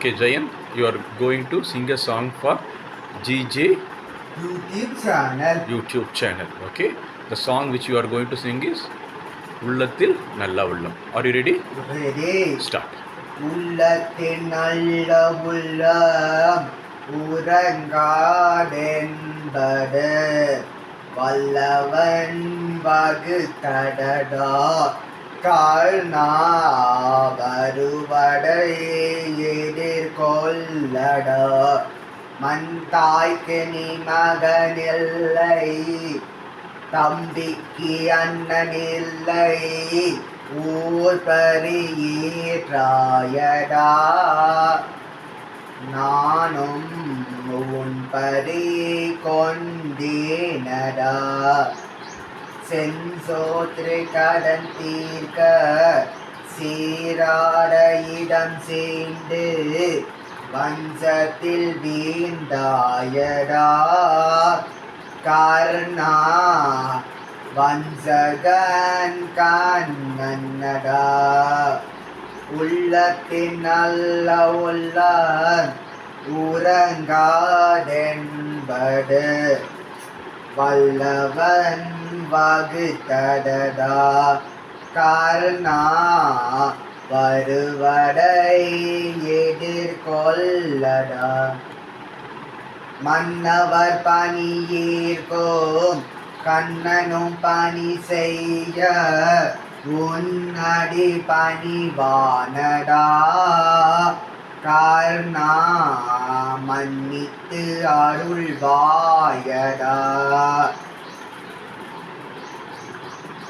Okay, Jayan, you are going to sing a song for GJ YouTube channel. Okay, the song which you are going to sing is உள்ளத்தில் நல்ல உள்ளம். You ready? Ready Start. உள்ளத்தின் நல்ல உள்ளம் உறங்காடென்பது வல்லவன் வகுத்தடடா கால்நா வருவடை எதிர்கொள்ளடா மண் தாய்க்கு நீ மகனில்லை. தம்பிக்கு அண்ணன் இல்லை ஊர் பரியேற்றாயடா நானும் உன் பரி கொண்டேனடா. செஞ்சோத்ரி கடன் தீர்க்க சீராட இடம் சேர்ந்து வஞ்சத்தில் வீழ்ந்தாயடா கர்ணா வஞ்சகன் கண்ணன்னடா உள்ளத்தின் நல்ல உள்ள உறங்காதென்பது. வல்லவன் வகுத்தடடா. கர்ணா வருவடை எதிர்கொள்ளடா. மன்னவர் பணியீர்கோம் கண்ணனும் பணி செய்ய உன்னடி பணிவானடா கர்ணா மன்னித்து அருள்வாயடா.